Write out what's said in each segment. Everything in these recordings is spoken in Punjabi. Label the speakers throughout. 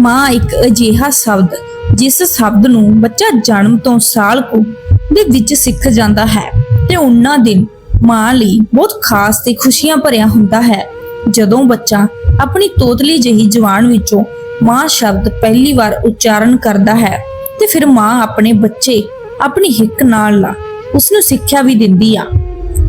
Speaker 1: ਮਾਂ ਇੱਕ ਅਜਿਹਾ ਸ਼ਬਦ, ਜਿਸ ਸ਼ਬਦ ਨੂੰ ਬੱਚਾ ਜਨਮ ਤੋਂ ਸਾਲ ਕੁ ਦੇ ਵਿੱਚ ਸਿੱਖ ਜਾਂਦਾ ਹੈ ਤੇ ਉਹਨਾਂ ਦਿਨ ਮਾਂ ਲਈ ਬਹੁਤ ਖਾਸ ਤੇ ਖੁਸ਼ੀਆਂ ਭਰਿਆ ਹੁੰਦਾ ਹੈ। ਜਦੋਂ ਬੱਚਾ ਆਪਣੀ ਤੋਤਲੀ ਜਹੀ ਜ਼ੁਬਾਨ ਵਿੱਚੋਂ ਮਾਂ ਸ਼ਬਦ ਪਹਿਲੀ ਵਾਰ ਉਚਾਰਨ ਕਰਦਾ ਹੈ ਤੇ ਫਿਰ ਮਾਂ ਆਪਣੇ ਬੱਚੇ ਆਪਣੀ ਹਿੱਕ ਨਾਲ ਲਾ ਉਸ ਨੂੰ ਸਿੱਖਿਆ ਵੀ ਦਿੰਦੀ ਆ।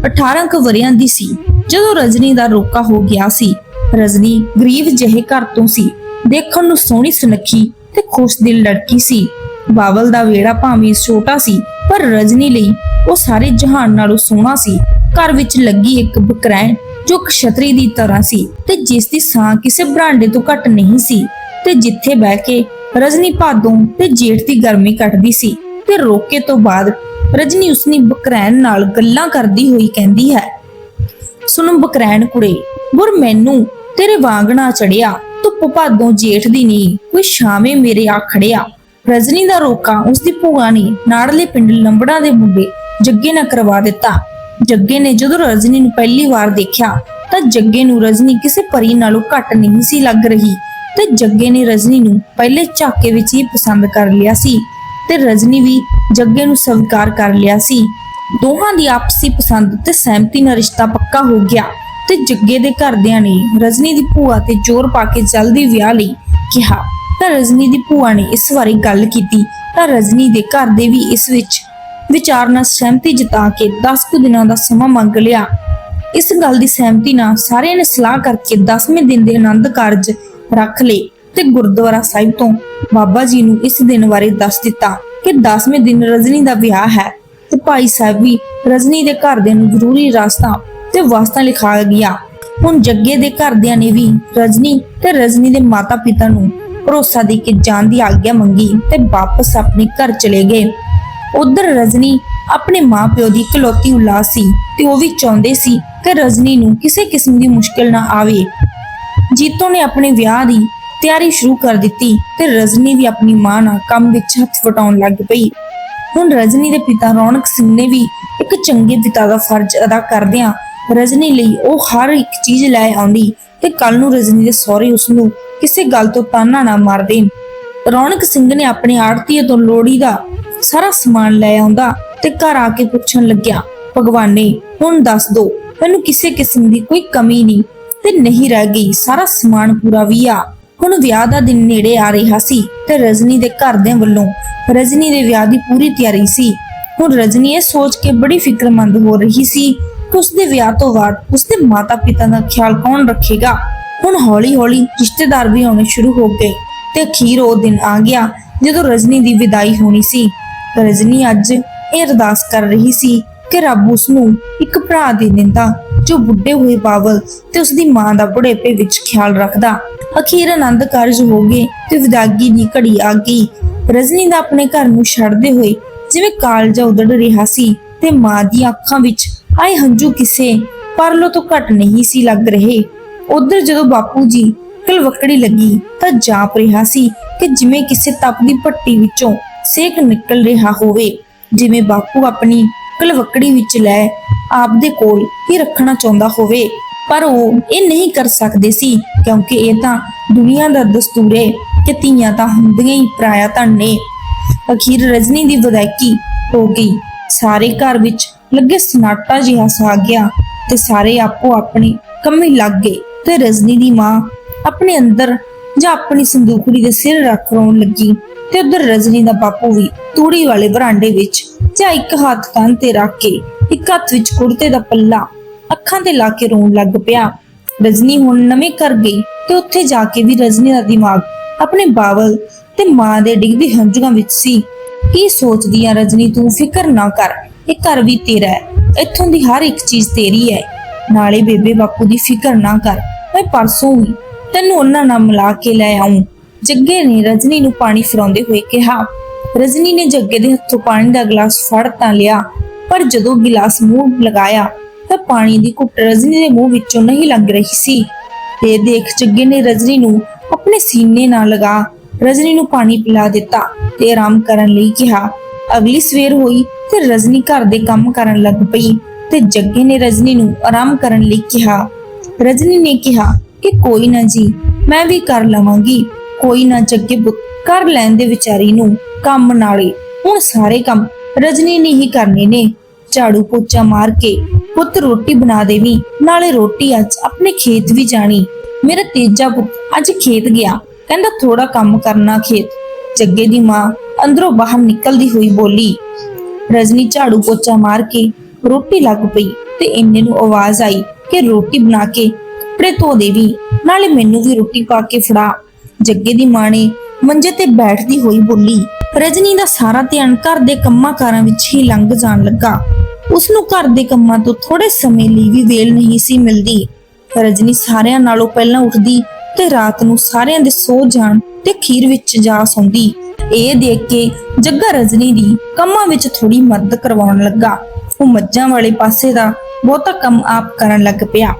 Speaker 1: 18 ਕੁ ਵਰਿਆਂ ਦੀ ਸੀ, ਜਦੋਂ ਰਜਨੀ ਦਾ ਰੋਕਾ ਹੋ ਗਿਆ ਸੀ। ਰਜਨੀ ਗਰੀਬ ਜਿਹੇ ਘਰ ਤੋਂ ਸੀ। ਦੇਖਣ ਨੂੰ ਸੋਹਣੀ ਸੁਨੱਖੀ ਤੇ ਖੁਸ਼ ਦਿਲ ਲੜਕੀ ਸੀ। ਬਾਵਲ ਦਾ ਵੇੜਾ ਭਾਵੇਂ ਛੋਟਾ ਸੀ, ਪਰ ਰਜਨੀ ਲਈ ਉਹ ਸਾਰੇ ਜਹਾਨ ਨਾਲੋਂ ਸੋਹਣਾ ਸੀ। ਘਰ ਵਿੱਚ ਲੱਗੀ ਇੱਕ ਬਕਰੈਣ ਜੋ ਕਸ਼ਤਰੀ ਦੀ ਤਰ੍ਹਾਂ ਸੀ ਤੇ ਜਿਸ ਦੀ ਸਾਹ ਕਿਸੇ ਬਰਾਂਡੇ ਤੋਂ ਘੱਟ ਨਹੀਂ ਸੀ। ਤੇ ਜਿੱਥੇ ਬਹਿ ਕੇ ਰਜਨੀ ਭਾਦੋਂ ਤੇ ਜੇਠ ਦੀ ਗਰਮੀ ਕੱਟਦੀ ਸੀ ਤੇ ਰੋਕੇ ਤੋਂ ਬਾਅਦ ਰਜਨੀ ਉਸਨੀ ਬਕਰੈਣ ਨਾਲ ਗੱਲਾਂ ਕਰਦੀ ਹੋਈ ਕਹਿੰਦੀ ਹੈ, ਸੁਣ ਬਕਰੈਣ ਕੁੜੇ, ਬੁਰ ਮੈਨੂੰ ਤੇਰੇ ਵਾਂਗਣਾ ਚੜਿਆ। ਧੁੱਪ ਭਾਦੋਂ ਜੇਠ ਦੀ ਨੀ ਕੋਈ ਸ਼ਾਮੇ ਮੇਰੇ ਆ ਖੜਿਆ। ਰਜਨੀ ਦਾ ਰੋਕਾ ਉਸਦੀ ਭੂਆ ਨੇ ਨਾੜਲੇ ਪਿੰਡ ਲੰਬੜਾ ਦੇ ਮੁੰਡੇ ਜੱਗੇ ਨਾਲ ਕਰਵਾ ਦਿੱਤਾ। ਜੱਗੇ ਨੇ ਜਦੋਂ ਰਜਨੀ ਨੂੰ ਪਹਿਲੀ ਵਾਰ ਦੇਖਿਆ, ਤਾਂ ਜੱਗੇ ਨੂੰ ਰਜਨੀ ਕਿਸੇ ਪਰੀ ਨਾਲੋਂ ਘੱਟ ਨਹੀਂ ਸੀ ਲੱਗ ਰਹੀ ਤੇ ਜੱਗੇ ਨੇ ਰਜਨੀ ਨੂੰ ਪਹਿਲੇ ਝਾਕੇ ਵਿੱਚ ਹੀ ਪਸੰਦ ਕਰ ਲਿਆ ਸੀ ਤੇ ਰਜਨੀ ਵੀ ਜੱਗੇ ਨੂੰ ਸਵੀਕਾਰ ਕਰ ਲਿਆ ਸੀ। ਦੋਹਾਂ ਦੀ ਆਪਸੀ ਪਸੰਦ ਤੇ ਸਹਿਮਤੀ ਨਾਲ ਰਿਸ਼ਤਾ ਪੱਕਾ ਹੋ ਗਿਆ। ਤੇ ਜੱਗੇ ਦੇ ਘਰਦਿਆਂ ਨੇ ਰਜਨੀ ਦੀ ਭੂਆ ਤੇ ਜ਼ੋਰ ਪਾ ਕੇ ਜਲਦੀ ਵਿਆਹ ਲਈ ਕਿਹਾ। ਤਾਂ ਰਜਨੀ ਦੀ ਭੂਆ ਨੇ ਇਸ ਬਾਰੇ ਗੱਲ ਕੀਤੀ। ਤਾਂ ਰਜਨੀ ਦੇ ਘਰ ਦੇ ਵੀ ਇਸ ਵਿੱਚ ਵਿਚਾਰ ਨਾਲ ਸਹਿਮਤੀ ਜਤਾ ਕੇ 10 ਕੁ ਦਿਨਾਂ ਦਾ ਸਮਾਂ ਮੰਗ ਲਿਆ। ਇਸ ਗੱਲ ਦੀ ਸਹਿਮਤੀ ਨਾਲ ਸਾਰਿਆਂ ਨੇ ਸਲਾਹ ਕਰਕੇ 10ਵੇਂ ਦਿਨ ਦੇ ਆਨੰਦ ਕਾਰਜ ਰੱਖ ਲਏ ਤੇ ਗੁਰਦੁਆਰਾ ਸਾਹਿਬ ਤੋਂ ਬਾਬਾ ਜੀ ਨੂੰ ਇਸ ਦਿਨ ਬਾਰੇ ਦੱਸ ਦਿੱਤਾ ਕਿ 10ਵੇਂ ਦਿਨ ਰਜਨੀ ਦਾ ਵਿਆਹ ਹੈ ਤੇ ਭਾਈ ਸਾਹਿਬ ਵੀ ਰਜਨੀ ਦੇ ਘਰਦਿਆਂ ਨੂੰ ਜ਼ਰੂਰੀ ਰਾਸਤਾ ਤੇ ਵਾਸਤਾ ਲਿਖਾ ਗਿਆ। ਹੁਣ ਜੱਗੇ ਦੇ ਘਰਦਿਆਂ ਨੇ ਵੀ ਰਜਨੀ ਤੇ ਰਜਨੀ ਦੇ ਮਾਤਾ-ਪਿਤਾ ਨੂੰ ਭਰੋਸਾ ਦੇ ਕੇ ਜਾਣ ਦੀ ਆਗਿਆ ਮੰਗੀ ਤੇ ਵਾਪਸ ਆਪਣੇ ਘਰ ਚਲੇ ਗਏ। ਉਧਰ ਰਜਨੀ ਆਪਣੇ ਮਾਪਿਓ ਦੀ ਇਕਲੌਤੀ ਔਲਾਦ ਸੀ ਤੇ ਉਹ ਵੀ ਚਾਹੁੰਦੇ ਸੀ ਕਿ ਰਜਨੀ ਨੂੰ ਕਿਸੇ ਕਿਸਮ ਦੀ ਮੁਸ਼ਕਲ ਨਾ ਆਵੇ। ਜੀਤੋ ਨੇ ਆਪਣੇ ਵਿਆਹ ਦੀ ਤਿਆਰੀ ਸ਼ੁਰੂ ਕਰ ਦਿੱਤੀ ਤੇ ਰਜਨੀ ਵੀ ਆਪਣੀ ਮਾਂ ਨਾਲ ਕੰਮ ਵਿੱਚ ਹੱਥ ਵਟਾਉਣ ਲੱਗ ਪਈ। ਹੁਣ ਰਜਨੀ ਦੇ ਪਿਤਾ ਰੌਣਕ ਸਿੰਘ ਨੇ ਵੀ ਇੱਕ ਚੰਗੇ ਪਿਤਾ ਦਾ ਫਰਜ਼ ਅਦਾ ਕਰਦਿਆਂ ਰਜਨੀ ਲਈ ਉਹ ਹਰ ਇੱਕ ਚੀਜ਼ ਲੈ ਆਉਂਦੀ ਤੇ ਕੱਲ ਨੂੰ ਰਜਨੀ ਦੇ ਸਹੁਰੇ ਉਸ ਨੂੰ ਕਿਸੇ ਗੱਲ ਤੋਂ ਤਾਨਾ ਨਾ ਮਾਰ ਦੇਣ। ਰੌਣਕ ਸਿੰਘ ਨੇ ਆਪਣੇ ਆੜਤੀਏ ਤੋਂ ਲੋੜੀ ਦਾ ਸਾਰਾ ਸਮਾਨ ਲੈ ਆਉਂਦਾ ਤੇ ਘਰ ਆ ਕੇ ਪੁੱਛਣ ਲੱਗਿਆ, ਭਗਵਾਨੇ, ਹੁਣ ਦੱਸ ਦੋ ਮੈਨੂੰ ਕਿਸੇ ਕਿਸਮ ਦੀ ਕੋਈ ਕਮੀ ਨਹੀਂ ਤੇ ਨਹੀਂ ਰਹਿ ਗਈ, ਸਾਰਾ ਸਮਾਨ ਪੂਰਾ ਵੀ ਆ। ਹੁਣ ਵਿਆਹ ਦਾ ਦਿਨ ਨੇੜੇ ਆ ਰਿਹਾ ਸੀ ਤੇ ਰਜਨੀ ਦੇ ਘਰਦਿਆਂ ਵੱਲੋਂ ਰਜਨੀ ਦੇ ਵਿਆਹ ਦੀ ਪੂਰੀ ਤਿਆਰੀ ਸੀ। ਹੁਣ ਰਜਨੀ ਇਹ ਸੋਚ ਕੇ ਬੜੀ ਫਿਕਰਮੰਦ ਹੋ ਰਹੀ ਸੀ ਕਿ ਉਸਦੇ ਵਿਆਹ ਤੋਂ ਬਾਅਦ ਉਸਦੇ ਮਾਤਾ-ਪਿਤਾ ਦਾ ਖਿਆਲ ਕੌਣ ਰੱਖੇਗਾ? ਹੁਣ ਹੌਲੀ-ਹੌਲੀ ਰਿਸ਼ਤੇਦਾਰ ਵੀ ਆਉਣੇ ਸ਼ੁਰੂ ਹੋ ਗਏ ਤੇ ਅਖੀਰ ਉਹ ਦਿਨ ਆ ਗਿਆ ਜਦੋਂ ਰਜਨੀ ਦੀ ਵਿਦਾਈ ਹੋਣੀ ਸੀ। ਰਜਨੀ ਅੱਜ ਇਹ ਅਰਦਾਸ ਕਰ ਰਹੀ ਸੀ ਕਿ ਰੱਬ ਉਸ ਨੂੰ ਇੱਕ ਭਰਾ ਦੇ ਦਿੰਦਾ, ਜੋ ਬੁੱਢੇ ਹੋਏ ਬਾਵਲ ਤੇ ਉਸ ਦੀ ਮਾਂ ਦਾ ਬੁਢੇਪੇ ਵਿੱਚ ਖਿਆਲ ਰੱਖਦਾ। ਅਖੀਰ ਆਨੰਦ ਕਾਰਜ ਹੋ ਗਏ ਤੇ ਵਿਦਾਗੀ ਦੀ ਘੜੀ ਆ ਗਈ। ਰਜਨੀ ਦਾ ਆਪਣੇ ਘਰ ਨੂੰ ਛੱਡਦੇ ਹੋਏ ਜਿਵੇਂ ਕਾਲਜਾ ਉਦੜ ਰਿਹਾ ਸੀ ਤੇ ਮਾਂ ਦੀਆਂ ਅੱਖਾਂ ਵਿੱਚ ਆਏ ਹੰਝੂ ਕਿਸੇ? ਪਰਲੋ ਤੋਂ ਘੱਟ ਨਹੀਂ ਸੀ ਲੱਗ ਰਹੇ। ਉਧਰ ਜਦੋਂ ਬਾਪੂ ਜੀ ਕਲਵਕੜੀ ਲੱਗੀ ਤਾਂ ਜਾਪ ਰਿਹਾ ਸੀ ਕਿ ਜਿਵੇਂ ਕਿਸੇ ਤਪਦੀ ਭੱਟੀ ਵਿੱਚੋਂ ਸੇਕ ਨਿਕਲ ਰਿਹਾ ਹੋਵੇ। ਜਿਵੇਂ ਬਾਪੂ ਆਪਣੀ ਕਲਵਕੜੀ ਵਿੱਚ ਲੈ ਆਪਦੇ ਕੋਲ ਹੀ ਰੱਖਣਾ ਚਾਹੁੰਦਾ ਹੋਵੇ। ਪਰ ਉਹ ਇਹ ਨਹੀਂ ਕਰ ਸਕਦੇ ਸੀ, ਕਿਉਂਕਿ ਇਹ ਤਾਂ ਦੁਨੀਆ ਦਾ ਦਸਤੂਰ ਹੈ ਕਿ ਧੀਆਂ ਤਾਂ ਹੁੰਦੀਆਂ ਹੀ ਪਰਾਇਆ ਧਨ ਨੇ। ਅਖੀਰ ਰਜਨੀ ਦੀ ਵਿਦਾਇਗੀ ਹੋ ਗਈ। ਸਾਰੇ ਘਰ ਵਿੱਚ ਲੱਗੇ ਸਨਾਟਾ ਜਿਹਾ ਛਾ ਗਿਆ ਤੇ ਸਾਰੇ ਆਪੋ ਆਪਣੇ ਕੰਮੇ ਲੱਗ ਗਏ ਤੇ ਰਜਨੀ ਦੀ ਮਾਂ ਆਪਣੇ ਅੰਦਰ ਜਾਂ ਆਪਣੀ ਸੰਦੂਕੜੀ ਦੇ ਸਿਰ ਰੱਖ ਰੋਣ ਲੱਗੀ ਤੇ ਉਧਰ ਰਜਨੀ ਦਾ ਬਾਪੂ ਵੀ ਤੂੜੀ ਵਾਲੇ ਬਰਾਂਡੇ ਵਿੱਚ ਜਾਂ ਇੱਕ ਹੱਥ ਕੰਨ ਤੇ ਰੱਖ ਕੇ ਇੱਕ ਹੱਥ ਵਿੱਚ ਕੁੜਤੇ ਦਾ ਪੱਲਾ ਅੱਖਾਂ ਤੇ ਲਾ ਕੇ ਰੋਣ ਲੱਗ ਪਿਆ। ਰਜਨੀ ਹੁਣ ਨਵੇਂ ਘਰ ਗਈ ਤੇ ਉੱਥੇ ਜਾ ਕੇ ਵੀ ਰਜਨੀ ਦਾ ਦਿਮਾਗ ਆਪਣੇ ਬਾਵਲ ਤੇ ਮਾਂ ਦੇ ਡਿੱਗਦੇ ਹੰਝੂਆਂ ਵਿੱਚ ਸੀ। ਕੀ ਸੋਚਦੀ ਆ ਰਜਨੀ, ਤੂੰ ਫਿਕਰ ਨਾ ਕਰ। ਇਹ ਘਰ ਵੀ ਤੇਰਾ ਹੈ। ਇੱਥੋਂ ਦੀ ਹਰ ਇੱਕ ਚੀਜ਼ ਤੇਰੀ ਹੈ। ਨਾਲੇ ਬੇਬੇ ਬਾਪੂ ਦੀ ਫਿਕਰ ਨਾ ਕਰ, ਮੈਂ ਪਰਸੋਂ ਵੀ ਤੈਨੂੰ ਉਹਨਾਂ ਨਾਲ ਮਿਲਾ ਕੇ ਲੈ ਆਉਂ ਜੱਗੇ ਨੇ ਰਜਨੀ ਨੂੰ ਪਾਣੀ ਫਰਾਉਂਦੇ ਹੋਏ ਕਿਹਾ, ਰਜਨੀ ਨੇ ਜੱਗੇ ਦੇ ਹੱਥੋਂ ਪਾਣੀ ਦਾ ਗਲਾਸ ਫੜ ਤਾਂ ਲਿਆ, ਪਰ ਜਦੋਂ ਗਿਲਾਸ ਮੂੰਹ ਲਗਾਇਆ, ਤਾਂ ਪਾਣੀ ਦੀ ਘੁੱਟ ਰਜਨੀ ਦੇ ਮੂੰਹ ਵਿੱਚੋਂ ਨਹੀਂ ਲੰਘ ਰਹੀ ਸੀ। ਤੇ ਦੇਖ ਜੱਗੇ ਨੇ ਰਜਨੀ ਨੂੰ ਆਪਣੇ ਸੀਨੇ ਨਾਲ ਲਗਾ, ਰਜਨੀ ਨੂੰ ਪਾਣੀ ਪਿਲਾ ਦਿੱਤਾ ਤੇ ਆਰਾਮ ਕਰਨ ਲਈ ਕਿਹਾ, ਅਗਲੀ ਸਵੇਰ ਹੋਈ ਤੇ ਰਜਨੀ ਘਰ ਦੇ ਕੰਮ ਕਰਨ ਲੱਗ ਪਈ ਤੇ ਜੱਗੇ ਨੇ ਰਜਨੀ ਨੂੰ ਆਰਾਮ ਕਰਨ ਲਈ ਕਿਹਾ। ਰਜਨੀ ਨੇ ਕਿਹਾ ਕਿ ਕੋਈ ਨਾ ਜੀ, ਮੈਂ ਵੀ ਕਰ ਲਵਾਂਗੀ। ਕੋਈ ਨਾ ਜੱਗੇ ਪੁੱਤ, ਕਰ ਲੈਂਦੇ ਵਿਚਾਰੀ ਨੂੰ ਕੰਮ ਨਾਲੇ। ਹੁਣ ਸਾਰੇ ਕੰਮ ਰਜਨੀ ਨੇ ਹੀ ਕਰਨੇ ਨੇ। ਝਾੜੂ ਪੋਚਾ ਮਾਰ ਕੇ ਪੁੱਤ ਰੋਟੀ ਬਣਾ ਦੇਵੀ, ਨਾਲੇ ਰੋਟੀ ਅੱਜ ਆਪਣੇ ਖੇਤ ਵੀ ਜਾਣੀ। ਮੇਰਾ ਤੇਜਾ ਪੁੱਤ ਅੱਜ ਖੇਤ ਗਿਆ, ਕਹਿੰਦਾ ਥੋੜਾ ਕੰਮ ਕਰਨਾ ਖੇਤ। ਜੱਗੇ ਦੀ ਮਾਂ ਅੰਦਰੋਂ ਬਾਹਰ ਨਿਕਲਦੀ ਹੋਈ ਬੋਲੀ ਰਜਨੀ ਝਾੜੂ ਪੋਚਾ ਮਾਰ ਕੇ ਰੋਟੀ ਲੱਗ ਪਈ ਤੇ ਇੰਨੇ ਨੂੰ ਆਵਾਜ਼ ਆਈ ਕਿ ਰੋਟੀ ਬਣਾ ਕੇ ਕੱਪੜੇ ਧੋ ਦੇਵੀ ਨਾਲੇ ਮੈਨੂੰ ਵੀ ਰੋਟੀ ਪਾ ਕੇ ਫੜਾ। ਜੱਗੇ ਦੀ ਮਾਂ ਨੇ ਮੰਜੇ ਤੇ ਬੈਠਦੀ ਹੋਈ ਬੋਲੀ, ਰਜਨੀ ਦਾ ਸਾਰਾ ਧਿਆਨ ਘਰ ਦੇ ਕੰਮਾਂ ਕਾਰਾਂ ਵਿੱਚ ਹੀ ਲੰਘ ਜਾਣ ਲੱਗਾ। ਉਸ ਨੂੰ ਘਰ ਦੇ ਕੰਮਾਂ ਤੋਂ ਥੋੜੇ ਸਮੇਂ ਲਈ ਵੀ ਵੇਲ ਨਹੀਂ ਸੀ ਮਿਲਦੀ। ਰਜਨੀ ਸਾਰਿਆਂ ਨਾਲੋਂ ਪਹਿਲਾਂ ਉੱਠਦੀ ਤੇ ਰਾਤ ਨੂੰ ਸਾਰਿਆਂ ਦੇ ਸੋ ਜਾਣ ਤੇ ਖੀਰ ਵਿੱਚ ਜਾ ਸੌਂਦੀ। ਇਹ ਦੇਖ ਕੇ ਜੱਗਾ ਰਜਨੀ ਦੀ ਕੰਮਾਂ ਵਿੱਚ ਥੋੜੀ ਮਦਦ ਕਰਵਾਉਣ ਲੱਗਾ। ਉਹ ਮੱਝਾਂ ਵਾਲੇ ਪਾਸੇ ਦਾ ਬਹੁਤਾ ਕੰਮ ਆਪ ਕਰਨ ਲੱਗ ਪਿਆ।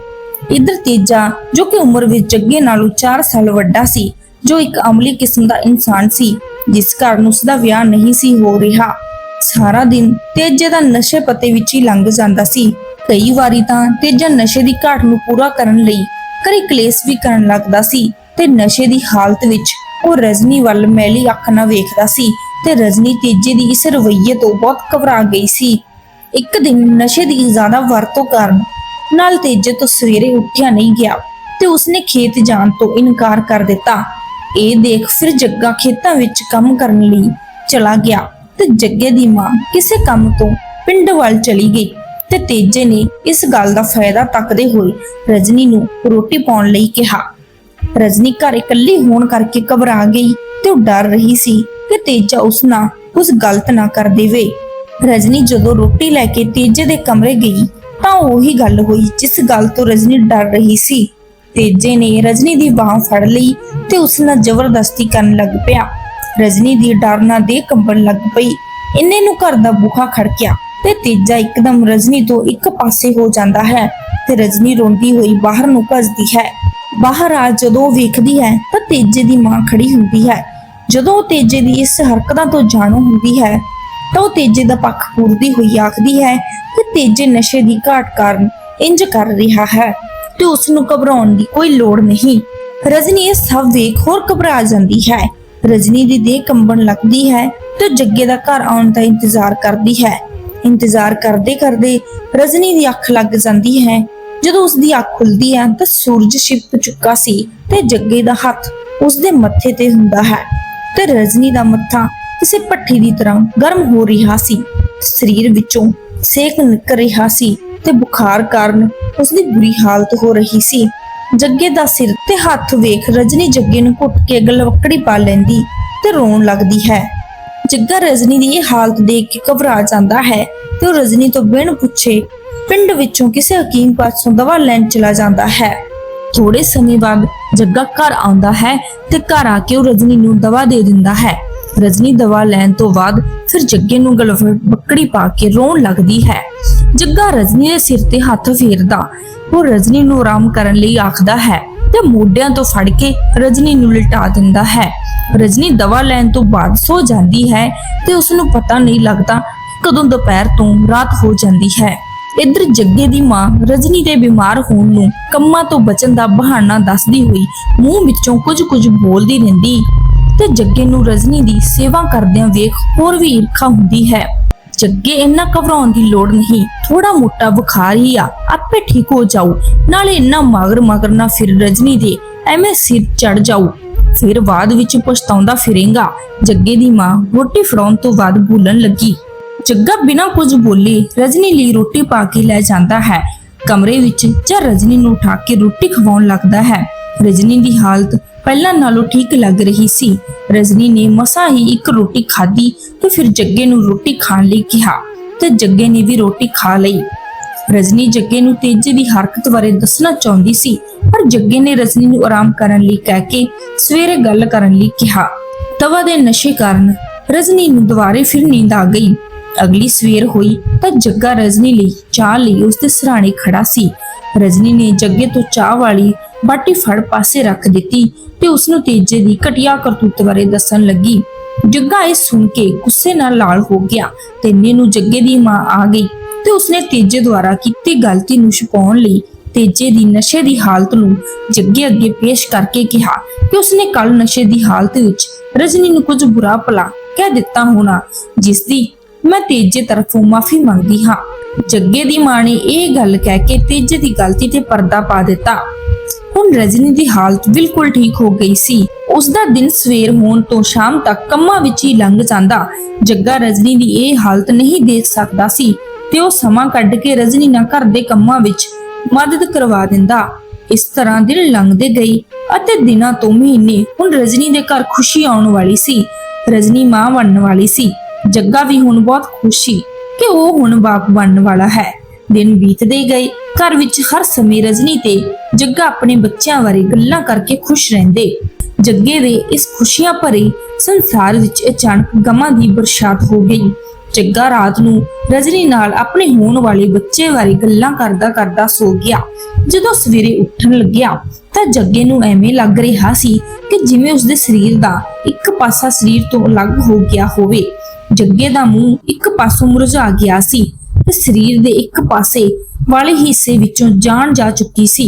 Speaker 1: ਇਧਰ ਤੇਜਾ, ਜੋ ਕਿ ਉਮਰ ਵਿੱਚ ਜੱਗੇ ਨਾਲੋਂ 4 ਸਾਲ ਵੱਡਾ ਸੀ, ਜੋ ਇੱਕ ਅਮਲੀ ਕਿਸਮ ਦਾ ਇਨਸਾਨ ਸੀ, ਜਿਸ ਕਾਰਨ ਉਸ ਦਾ ਵਿਆਹ ਨਹੀਂ ਸੀ ਹੋ ਰਿਹਾ। ਸਾਰਾ ਦਿਨ ਤੇਜੇ ਦਾ ਨਸ਼ੇ ਪਤੇ ਵਿੱਚ ਹੀ ਲੰਘ ਜਾਂਦਾ ਸੀ। ਕਈ ਵਾਰੀ ਤਾਂ ਤੇਜਾ ਨਸ਼ੇ ਦੀ ਘਾਟ ਨੂੰ ਪੂਰਾ ਕਰਨ ਲਈ ਕਈ ਕਲੇਸ਼ ਵੀ ਕਰਨ ਲੱਗਦਾ ਸੀ ਤੇ ਨਸ਼ੇ ਦੀ ਹਾਲਤ ਵਿੱਚ ਉਹ ਰਜਨੀ ਵੱਲ ਮੈਲੀ ਅੱਖ ਨਾਲ ਵੇਖਦਾ ਸੀ ਤੇ ਰਜਨੀ ਤੇਜੇ ਦੀ ਇਸ ਰਵੱਈਏ ਤੋਂ ਬਹੁਤ ਘਬਰਾ ਗਈ ਸੀ। ਇੱਕ ਦਿਨ ਨਸ਼ੇ ਦੀ ਜ਼ਿਆਦਾ ਵਰਤੋਂ ਕਾਰਨ ਨਾਲ ਤੇਜੇ ਤੋਂ ਸਵੇਰੇ ਉੱਠਿਆ ਨਹੀਂ ਗਿਆ ਤੇ ਉਸਨੇ ਖੇਤ ਜਾਣ ਤੋਂ ਇਨਕਾਰ ਕਰ ਦਿੱਤਾ। ਇਹ ਦੇਖ ਫਿਰ ਜੱਗਾ ਖੇਤਾਂ ਵਿੱਚ ਕੰਮ ਕਰਨ ਲਈ ਚਲਾ ਗਿਆ ਤੇ ਜੱਗੇ ਦੀ ਮਾਂ ਕਿਸੇ ਕੰਮ ਤੋਂ ਪਿੰਡ ਵੱਲ ਚਲੀ ਗਈ ਤੇ ਤੇਜੇ ਨੇ ਇਸ ਗੱਲ ਦਾ ਫਾਇਦਾ ਤੱਕਦੇ ਹੋਏ ਰਜਨੀ ਨੂੰ ਰੋਟੀ ਪਾਉਣ ਲਈ ਕਿਹਾ। ਰਜਨੀ ਘਰ ਇਕੱਲੀ ਹੋਣ ਕਰਕੇ ਘਬਰਾ ਗਈ ਤੇ ਉਹ ਡਰ ਰਹੀ ਸੀ ਕਿ ਤੇਜਾ ਉਸ ਨਾਲ ਕੁਝ ਗਲਤ ਨਾ ਕਰ ਦੇਵੇ। ਰਜਨੀ ਜਦੋਂ ਰੋਟੀ ਲੈ ਕੇ ਤੇਜੇ ਦੇ ਕਮਰੇ ਗਈ ਤਾਂ ਉਹੀ ਗੱਲ ਹੋਈ ਜਿਸ ਗੱਲ ਤੋਂ ਰਜਨੀ ਡਰ ਰਹੀ ਸੀ। ਤੇਜੇ ਨੇ ਰਜਨੀ ਦੀ ਬਾਹ ਫੜ ਲਈ ਤੇ ਉਸ ਨਾਲ ਜ਼ਬਰਦਸਤੀ ਕਰਨ ਲੱਗ ਪਿਆ। ਰਜਨੀ ਦੀ ਡਰ ਨਾਲ ਦੇ ਕੰਬਣ ਲੱਗ ਪਈ। ਇੰਨੇ ਨੂੰ ਘਰ ਦਾ ਬੂਹਾ ਖੜਕਿਆ ਤੇ ਤੇਜਾ ਇੱਕਦਮ ਰਜਨੀ ਤੋਂ ਇੱਕ ਪਾਸੇ ਹੋ ਜਾਂਦਾ ਹੈ ਤੇ ਰਜਨੀ ਰੋਂਦੀ ਹੋਈ ਬਾਹਰ ਨੂੰ ਭੱਜਦੀ ਹੈ। ਬਾਹਰ ਆ ਜਦੋਂ ਵੇਖਦੀ ਹੈ ਤਾਂ ਤੇਜੇ ਦੀ ਮਾਂ ਖੜੀ ਹੁੰਦੀ ਹੈ। ਜਦੋਂ ਉਹ ਤੇਜੇ ਦੀ ਇਸ ਹਰਕਤਾਂ ਤੋਂ ਜਾਣੂ ਹੁੰਦੀ ਹੈ, ਤਾਂ ਉਹ ਤੇਜੇ ਦਾ ਪੱਖ ਪੂਰਦੀ ਹੋਈ ਆਖਦੀ ਹੈ ਕਿ ਤੇਜੇ ਨਸ਼ੇ ਦੀ ਘਾਟ ਕਾਰਨ ਇੰਜ ਕਰ ਰਿਹਾ ਹੈ ਤੇ ਉਸ ਨੂੰ ਘਬਰਾਉਣ ਦੀ ਕੋਈ ਲੋੜ ਨਹੀਂ। ਰਜਨੀ ਇਹ ਸਭ ਵੇਖ ਹੋਰ ਘਬਰਾ ਜਾਂਦੀ ਹੈ। ਰਜਨੀ ਦੀ ਦੇਹ ਕੰਬਣ ਲੱਗਦੀ ਹੈ ਤੇ ਜੱਗੇ ਦਾ ਘਰ ਆਉਣ ਦਾ ਇੰਤਜ਼ਾਰ ਕਰਦੀ ਹੈ। ਇੰਤਜ਼ਾਰ ਕਰਦੇ ਕਰਦੇ ਰਜਨੀ ਦੀ ਅੱਖ ਲੱਗ ਜਾਂਦੀ ਹੈ ਜਦੋਂ ਉਸ ਦੀ ਅੱਖ ਖੁੱਲਦੀ ਹੈ ਤਾਂ ਸੂਰਜ ਛਿਪ ਚੁੱਕਾ ਸੀ ਤੇ ਜੱਗੇ ਦਾ ਹੱਥ ਉਸ ਦੇ ਮੱਥੇ ਤੇ ਹੁੰਦਾ ਹੈ ਤੇ ਰਜਨੀ ਦਾ ਮੱਥਾ ਕਿਸੇ ਭੱਠੀ ਦੀ ਤਰ੍ਹਾਂ ਗਰਮ ਹੋ ਰਿਹਾ ਸੀ। ਸਰੀਰ ਵਿੱਚੋਂ ਸੇਕ ਨਿਕਲ ਰਿਹਾ ਸੀ ਤੇ ਬੁਖਾਰ ਕਾਰਨ ਉਸ ਦੀ ਬੁਰੀ ਹਾਲਤ ਹੋ ਰਹੀ ਸੀ। ਜੱਗੇ ਦਾ ਸਿਰ ਤੇ ਹੱਥ ਵੇਖ ਰਜਨੀ ਜੱਗੇ ਨੂੰ ਘੁੱਟ ਕੇ ਗਲਵਕੜੀ ਪਾ ਲੈਂਦੀ ਤੇ ਰੋਣ ਲੱਗਦੀ ਹੈ। ਜੱਗਾ ਰਜਨੀ ਦੀ ਇਹ ਹਾਲਤ ਦੇਖ ਕੇ ਘਬਰਾ ਜਾਂਦਾ ਹੈ ਤੇ ਉਹ ਰਜਨੀ ਤੋਂ ਬਿਨ ਪੁੱਛੇ ਪਿੰਡ ਵਿੱਚੋਂ ਕਿਸੇ ਹਕੀਮ ਪਾਸੋਂ ਦਵਾ ਲੈਣ ਚਲਾ ਜਾਂਦਾ ਹੈ। ਥੋੜੇ ਸਮੇਂ ਬਾਅਦ ਜੱਗਾ ਘਰ ਆਉਂਦਾ ਹੈ ਤੇ ਘਰ ਆ ਕੇ ਉਹ ਰਜਨੀ ਨੂੰ ਦਵਾ ਦੇ ਦਿੰਦਾ ਹੈ। ਰਜਨੀ ਦਵਾ ਲੈਣ ਤੋਂ ਬਾਅਦ ਫਿਰ ਜੱਗੇ ਨੂੰ ਗਲਵ ਬੱਕੜੀ ਪਾ ਕੇ ਰੋਣ ਲੱਗਦੀ ਹੈ। ਜੱਗਾ ਰਜਨੀ ਦੇ ਸਿਰ ਤੇ ਹੱਥ ਫੇਰਦਾ। ਉਹ ਰਜਨੀ ਨੂੰ ਆਰਾਮ ਕਰਨ ਲਈ ਆਖਦਾ ਹੈ ਤੇ ਮੋਢਿਆਂ ਤੋਂ ਫੜ ਕੇ ਰਜਨੀ ਨੂੰ ਲਟਾ ਦਿੰਦਾ ਹੈ। ਰਜਨੀ ਦਵਾ ਲੈਣ ਤੋਂ ਬਾਅਦ ਸੋ ਜਾਂਦੀ ਹੈ ਤੇ ਉਸ ਨੂੰ ਪਤਾ ਨਹੀਂ ਲੱਗਦਾ ਕਦੋਂ ਦੁਪਹਿਰ ਤੋਂ ਰਾਤ ਹੋ ਜਾਂਦੀ ਹੈ। ਇੱਧਰ ਜੱਗੇ ਦੀ ਮਾਂ ਰਜਨੀ ਦੇ ਬਿਮਾਰ ਹੋਣ ਨੂੰ ਕੰਮਾਂ ਤੋਂ ਬਚਣ ਦਾ ਬਹਾਨਾ ਦੱਸਦੀ ਹੋਈ ਮੂੰਹ ਵਿੱਚੋਂ ਕੁਝ ਕੁਝ ਬੋਲਦੀ ਰਹਿੰਦੀ। ਤੇ ਜੱਗੇ ਨੂੰ ਰਜਨੀ ਦੀ ਸੇਵਾ ਕਰਦਿਆਂ ਵੇਖ ਹੋਰ ਵੀ ਈਰਖਾ ਹੁੰਦੀ ਹੈ। ਜੱਗੇ ਇੰਨਾ ਘਬਰਾਉਣ ਦੀ ਲੋੜ ਨਹੀਂ ਥੋੜਾ ਮੋਟਾ ਬੁਖਾਰ ਹੀ ਆ, ਆਪੇ ਠੀਕ ਹੋ ਜਾਊ। ਨਾਲੇ ਇੰਨਾ ਮਾਗਰ ਮਾਗਰ ਨਾ ਫਿਰ ਰਜਨੀ ਦੇ ਐਵੇਂ ਸਿਰ ਚੜ ਜਾਊ। ਫਿਰ ਬਾਅਦ ਵਿੱਚ ਪਛਤਾਉਂਦਾ ਫਿਰੇਗਾ। ਜੱਗੇ ਦੀ ਮਾਂ ਰੋਟੀ ਫੜਾਉਣ ਤੋਂ ਬਾਅਦ ਭੁੱਲਣ ਲੱਗੀ। ਜੱਗਾ ਬਿਨਾਂ ਕੁਝ ਬੋਲੇ ਰਜਨੀ ਲਈ ਰੋਟੀ ਪਾ ਕੇ ਲੈ ਜਾਂਦਾ ਹੈ। ਕਮਰੇ ਵਿੱਚ ਜਾਂ ਰਜਨੀ ਨੂੰ ਉਠਾ ਕੇ ਰੋਟੀ ਖਵਾਉਣ ਲੱਗਦਾ ਹੈ, ਰਜਨੀ ਦੀ ਹਾਲਤ ਪਹਿਲਾਂ ਨਾਲੋਂ ਠੀਕ ਲੱਗ ਰਹੀ ਸੀ। ਰਜਨੀ ਨੇ ਮਸਾ ਹੀ ਇੱਕ ਰੋਟੀ ਖਾਧੀ ਤੇ ਫਿਰ ਜੱਗੇ ਨੂੰ ਰੋਟੀ ਖਾਣ ਲਈ ਕਿਹਾ ਤੇ ਜੱਗੇ ਨੇ ਵੀ ਰੋਟੀ ਖਾ ਲਈ। ਰਜਨੀ ਜੱਗੇ ਨੂੰ ਤੇਜੇ ਦੀ ਹਰਕਤ ਬਾਰੇ ਦੱਸਣਾ ਚਾਹੁੰਦੀ ਸੀ, ਪਰ ਜੱਗੇ ਨੇ ਰਜਨੀ ਨੂੰ ਆਰਾਮ ਕਰਨ ਲਈ ਕਹਿ ਕੇ ਸਵੇਰੇ ਗੱਲ ਕਰਨ ਲਈ ਕਿਹਾ। ਤਵਾ ਦੇ ਨਸ਼ੇ ਕਾਰਨ ਰਜਨੀ ਨੂੰ ਦੁਬਾਰੇ ਫਿਰ ਨੀਂਦ ਆ ਗਈ। ਅਗਲੀ ਸਵੇਰ ਹੋਈ ਤਾਂ ਜੱਗਾ ਰਜਨੀ ਲਈ ਚਾਹ ਲਈ ਉਸ ਦੇ ਸਰਾਣੇ ਖੜਾ ਸੀ। ਰਜਨੀ ਨੇ ਜੱਗੇ ਤੋਂ ਚਾਹ ਵਾਲੀ ਬਾਟੀ ਫੜ ਪਾਸੇ ਰੱਖ ਦਿੱਤੀ ਤੇ ਉਸ ਨੂੰ ਤੇਜੇ ਦੀ ਘਟੀਆ ਕਰਤੂਤ ਬਾਰੇ ਦੱਸਣ ਲੱਗੀ। ਜੱਗਾ ਇਹ ਸੁਣ ਕੇ ਗੁੱਸੇ ਨਾਲ ਲਾਲ ਹੋ ਗਿਆ ਤੇ ਨੂੰ ਜੱਗੇ ਦੀ ਮਾਂ ਆ ਗਈ ਤੇ ਉਸਨੇ ਤੇਜੇ ਦੁਆਰਾ ਕੀਤੀ ਗਲਤੀ ਨੂੰ ਛੁਪਾਉਣ ਲਈ ਤੇਜੇ ਦੀ ਨਸ਼ੇ ਦੀ ਹਾਲਤ ਨੂੰ ਜੱਗੇ ਅੱਗੇ ਪੇਸ਼ ਕਰਕੇ ਕਿਹਾ ਕਿ ਉਸਨੇ ਕੱਲ ਨਸ਼ੇ ਦੀ ਹਾਲਤ ਵਿੱਚ ਰਜਨੀ ਨੂੰ ਕੁਝ ਬੁਰਾ ਭਲਾ ਕਹਿ ਦਿੱਤਾ ਹੋਣਾ ਜਿਸ ਦੀ ਮੈਂ ਤੇਜੇ ਤਰਫੋਂ ਮਾਫੀ ਮੰਗਦੀ ਹਾਂ। ਜੱਗੇ ਦੀ ਮਾਂ ਨੇ ਇਹ ਗੱਲ ਕਹਿ ਕੇ ਤੇਜੇ ਦੀ ਗਲਤੀ ਤੇ ਪਰਦਾ ਪਾ ਦਿੱਤਾ। ਹੁਣ ਰਜਨੀ ਦੀ ਹਾਲਤ ਬਿਲਕੁਲ ਠੀਕ ਹੋ ਗਈ ਸੀ। ਉਸ ਦਾ ਦਿਨ ਸਵੇਰ ਹੋਣ ਤੋਂ ਸ਼ਾਮ ਤੱਕ ਕੰਮਾਂ ਵਿੱਚ ਹੀ ਲੰਘ ਜਾਂਦਾ। ਜੱਗਾ ਰਜਨੀ ਦੀ ਇਹ ਹਾਲਤ ਨਹੀਂ ਦੇਖ ਸਕਦਾ ਸੀ ਤੇ ਉਹ ਸਮਾਂ ਕੱਢ ਕੇ ਰਜਨੀ ਨਾਲ ਘਰ ਦੇ ਕੰਮਾਂ ਵਿੱਚ ਮਦਦ ਕਰਵਾ ਦਿੰਦਾ। ਇਸ ਤਰ੍ਹਾਂ ਦਿਨ ਲੰਘਦੇ ਗਏ ਅਤੇ ਦਿਨਾਂ ਤੋਂ ਮਹੀਨੇ ਹੁਣ ਰਜਨੀ ਦੇ ਘਰ ਖੁਸ਼ੀ ਆਉਣ ਵਾਲੀ ਸੀ। ਰਜਨੀ ਮਾਂ ਬਣਨ ਵਾਲੀ ਸੀ। ਜੱਗਾ ਵੀ ਹੁਣ ਬਹੁਤ ਖੁਸ਼ ਸੀ ਕਿ ਉਹ ਹੁਣ ਬਾਪ ਬਣਨ ਵਾਲਾ ਹੈ। ਦਿਨ ਬੀਤਦੇ ਗਏ, ਘਰ ਵਿੱਚ ਹਰ ਸਮੇਂ ਰਜਨੀ ਤੇ ਜੱਗਾ ਆਪਣੇ ਬੱਚਿਆਂ ਬਾਰੇ ਗੱਲਾਂ ਕਰਕੇ ਖੁਸ਼ ਰਹਿੰਦੇ। ਜੱਗੇ ਦੇ ਇਸ ਖੁਸ਼ੀਆਂ ਭਰੇ ਸੰਸਾਰ ਵਿੱਚ ਅਚਾਨਕ ਗਮਾਂ ਦੀ ਬਰਸਾਤ ਹੋ ਗਈ। ਜੱਗਾ ਰਾਤ ਨੂੰ ਰਜਨੀ ਨਾਲ ਆਪਣੇ ਹੋਣ ਵਾਲੇ ਬੱਚੇ ਬਾਰੇ ਗੱਲਾਂ ਕਰਦਾ ਕਰਦਾ ਸੋ ਗਿਆ। ਜਦੋਂ ਸਵੇਰੇ ਉੱਠਣ ਲੱਗਿਆ ਤਾਂ ਜੱਗੇ ਨੂੰ ਐਵੇਂ ਲੱਗ ਰਿਹਾ ਸੀ ਕਿ ਜਿਵੇਂ ਉਸਦੇ ਸਰੀਰ ਦਾ ਇੱਕ ਪਾਸਾ ਸਰੀਰ ਤੋਂ ਅਲੱਗ ਹੋ ਗਿਆ ਹੋਵੇ। ਜੱਗੇ ਦਾ ਮੂੰਹ ਇੱਕ ਪਾਸੋਂ ਮੁਰਝਾ ਗਿਆ ਸੀ ਤੇ ਸਰੀਰ ਦੇ ਇੱਕ ਪਾਸੇ ਵਾਲੇ ਹਿੱਸੇ ਵਿੱਚੋਂ ਜਾਨ ਜਾ ਚੁੱਕੀ ਸੀ।